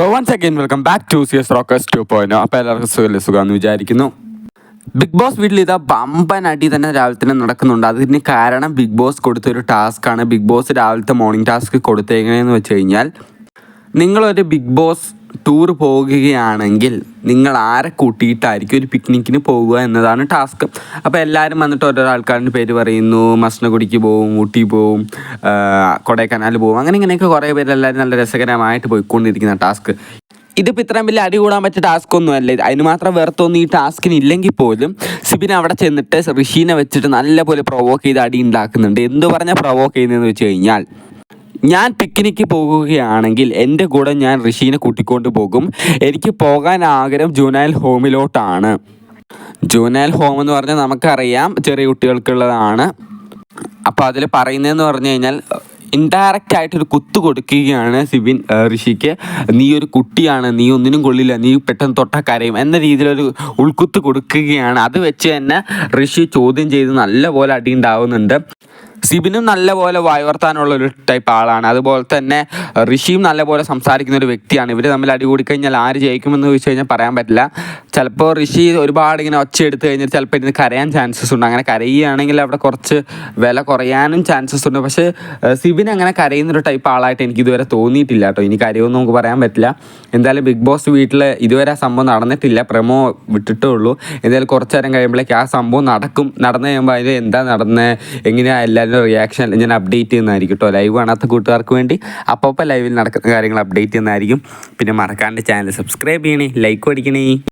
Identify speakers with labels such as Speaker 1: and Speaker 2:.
Speaker 1: So once again welcome back to C S Rockers two point അപ്പോൾ എല്ലാവർക്കും സുഖമില്ല സുഖമെന്ന് വിചാരിക്കുന്നു. ബിഗ് ബോസ് വീട്ടിൽ ഇതാ ബമ്പൻ അടി തന്നെ രാവിലെ തന്നെ നടക്കുന്നുണ്ട്. അതിന് കാരണം ബിഗ് ബോസ് കൊടുത്തൊരു ടാസ്ക്കാണ് ബിഗ് ബോസ് രാവിലത്തെ മോർണിംഗ് ടാസ്ക് കൊടുത്തേക്കണേന്ന് വെച്ച് കഴിഞ്ഞാൽ നിങ്ങളൊരു ബിഗ് ബോസ് ടൂർ പോകുകയാണെങ്കിൽ നിങ്ങൾ ആരെ കൂട്ടിയിട്ടായിരിക്കും ഒരു പിക്നിക്കിന് പോകുക എന്നതാണ് ടാസ്ക് അപ്പോൾ എല്ലാവരും വന്നിട്ട് ഓരോ ആൾക്കാരുടെ പേര് പറയുന്നു. മസ്നഗുടിക്ക് പോവും ഊട്ടി പോവും കൊടൈക്കനാൽ പോവും. അങ്ങനെ ഇങ്ങനെയൊക്കെ കുറേ പേര് എല്ലാവരും നല്ല രസകരമായിട്ട് പോയിക്കൊണ്ടിരിക്കുന്ന ടാസ്ക് ഇതിപ്പോൾ ഇത്രയും വലിയ അടി കൂടാൻ പറ്റിയ ടാസ്ക് ഒന്നും അല്ല ഇത് അതിന് മാത്രം വേർത്തൊന്നും ഈ ടാസ്കിന് ഇല്ലെങ്കിൽ പോലും സിബിൻ അവിടെ ചെന്നിട്ട് ഋഷീനെ വെച്ചിട്ട് നല്ലപോലെ പ്രൊവോക്ക് ചെയ്ത് അടി ഉണ്ടാക്കുന്നുണ്ട്. എന്ത് പറഞ്ഞാൽ പ്രൊവോക്ക് ചെയ്യുന്നതെന്ന് വെച്ച് കഴിഞ്ഞാൽ ഞാൻ പിക്നിക്ക് പോകുകയാണെങ്കിൽ എന്റെ കൂടെ ഞാൻ ഋഷീനെ കൂട്ടിക്കൊണ്ട് പോകും. എനിക്ക് പോകാൻ ആഗ്രഹം ജൂനൈൽ ഹോമിലോട്ടാണ്. ജൂനൈൽ ഹോം എന്ന് പറഞ്ഞാൽ നമുക്കറിയാം ചെറിയ കുട്ടികൾക്കുള്ളതാണ്. അപ്പോൾ അതിൽ പറയുന്നതെന്ന് പറഞ്ഞു കഴിഞ്ഞാൽ ഇൻഡയറക്റ്റ് ആയിട്ടൊരു കുത്തു കൊടുക്കുകയാണ് സിബിൻ ഋഷിക്ക്. നീ ഒരു കുട്ടിയാണ് നീ ഒന്നിനും കൊള്ളില്ല നീ പെട്ടെന്ന് തൊട്ട കരയും എന്ന രീതിയിലൊരു ഉൾക്കുത്ത് കൊടുക്കുകയാണ്. അത് വെച്ച് തന്നെ ഋഷി ചോദ്യം ചെയ്ത് നല്ലപോലെ അടി ഉണ്ടാവുന്നുണ്ട്. സിബിനും നല്ലപോലെ വായുവർത്താനുള്ള ഒരു ടൈപ്പ് ആളാണ്. അതുപോലെ തന്നെ ഋഷിയും നല്ലപോലെ സംസാരിക്കുന്ന ഒരു വ്യക്തിയാണ്. ഇവർ തമ്മിൽ അടി കൂടിക്കഴിഞ്ഞാൽ ആര് ജയിക്കുമെന്ന് ചോദിച്ചു കഴിഞ്ഞാൽ പറയാൻ പറ്റില്ല. ചിലപ്പോൾ ഋഷി ഒരുപാട് ഇങ്ങനെ ഒച്ച എടുത്തു കഴിഞ്ഞാൽ ചിലപ്പോൾ ഇതിന് കരയാൻ ചാൻസസ് ഉണ്ട്. അങ്ങനെ കരയുകയാണെങ്കിൽ അവിടെ കുറച്ച് വില കുറയാനും ചാൻസസ് ഉണ്ട്. പക്ഷേ സിബിൻ അങ്ങനെ കരയുന്നൊരു ടൈപ്പ് ആളായിട്ട് എനിക്ക് ഇതുവരെ തോന്നിയിട്ടില്ല കേട്ടോ. ഇനി കരയുമെന്ന് നമുക്ക് പറയാൻ പറ്റില്ല. എന്തായാലും ബിഗ് ബോസ് വീട്ടിൽ ഇതുവരെ സംഭവം നടന്നിട്ടില്ല. പ്രമോ വിട്ടിട്ടേ ഉള്ളൂ. എന്തായാലും കുറച്ച് നേരം കഴിയുമ്പോഴേക്ക് ആ സംഭവം നടക്കും. നടന്നു കഴിയുമ്പോൾ അതിൽ എന്താ നടന്നത് എങ്ങനെയാണ് എല്ലാവരും റിയാക്ഷൻ ഞാൻ അപ്ഡേറ്റ് ചെയ്യുന്നതായിരിക്കും കേട്ടോ ലൈവ് കാണാത്ത കൂട്ടുകാർക്ക് വേണ്ടി അപ്പോൾ ലൈവിൽ നടക്കുന്ന കാര്യങ്ങൾ അപ്ഡേറ്റ് ചെയ്യുന്നതായിരിക്കും. പിന്നെ മറക്കാണ്ട് ചാനൽ സബ്സ്ക്രൈബ് ചെയ്യണേ ലൈക്ക് അടിക്കണേ.